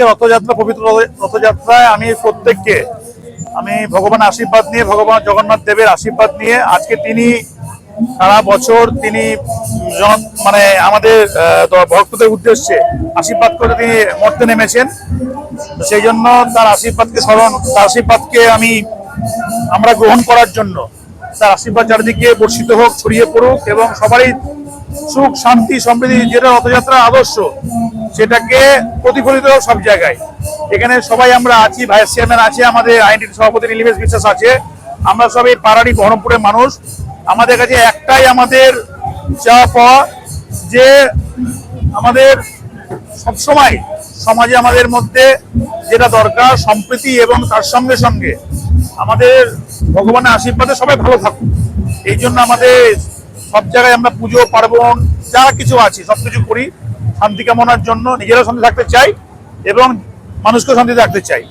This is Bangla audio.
আজকে রথযাত্রা, পবিত্র রথযাত্রায় আমি প্রত্যেককে, আমি ভগবান আশীর্বাদ নিয়ে, ভগবান জগন্নাথ দেবের আশীর্বাদ নিয়ে আজকে তিনি সারা বছর তিনি মানে আমাদের ভক্তদের উদ্দেশ্যে আশীর্বাদ করে তিনি মরতে নেমেছেন। সেই জন্য তার আশীর্বাদকে স্মরণ, তার আশীর্বাদকে আমি, আমরা গ্রহণ করার জন্য তার আশীর্বাদ চারিদিকে বর্ষিত হোক, ছড়িয়ে পড়ুক এবং সবারই সুখ, শান্তি, সমৃদ্ধি, যেটা রথযাত্রার আদর্শ সেটাকে প্রতিফলিত সব জায়গায়। এখানে সবাই আমরা আছি, ভাইস চেয়ারম্যান আছে, আমাদের আইনটি সভাপতি নীলিমেশ বিশ্বাস আছে। আমরা সবাই পাড়ারি বহরমপুরের মানুষ। আমাদের কাছে একটাই আমাদের চাওয়া পাওয়া যে আমাদের সবসময় সমাজে আমাদের মধ্যে যেটা দরকার, সম্প্রীতি এবং তার সঙ্গে সঙ্গে আমাদের ভগবানের আশীর্বাদে সবাই ভালো থাকুক। এই জন্য আমাদের সব জায়গায় আমরা পুজো, পার্বণ, যা কিছু আছে সব কিছু করি। শান্তি কামনার জন্য নিজেরাও শান্তি থাকতে চাই এবং মানুষকেও শান্তি রাখতে চাই।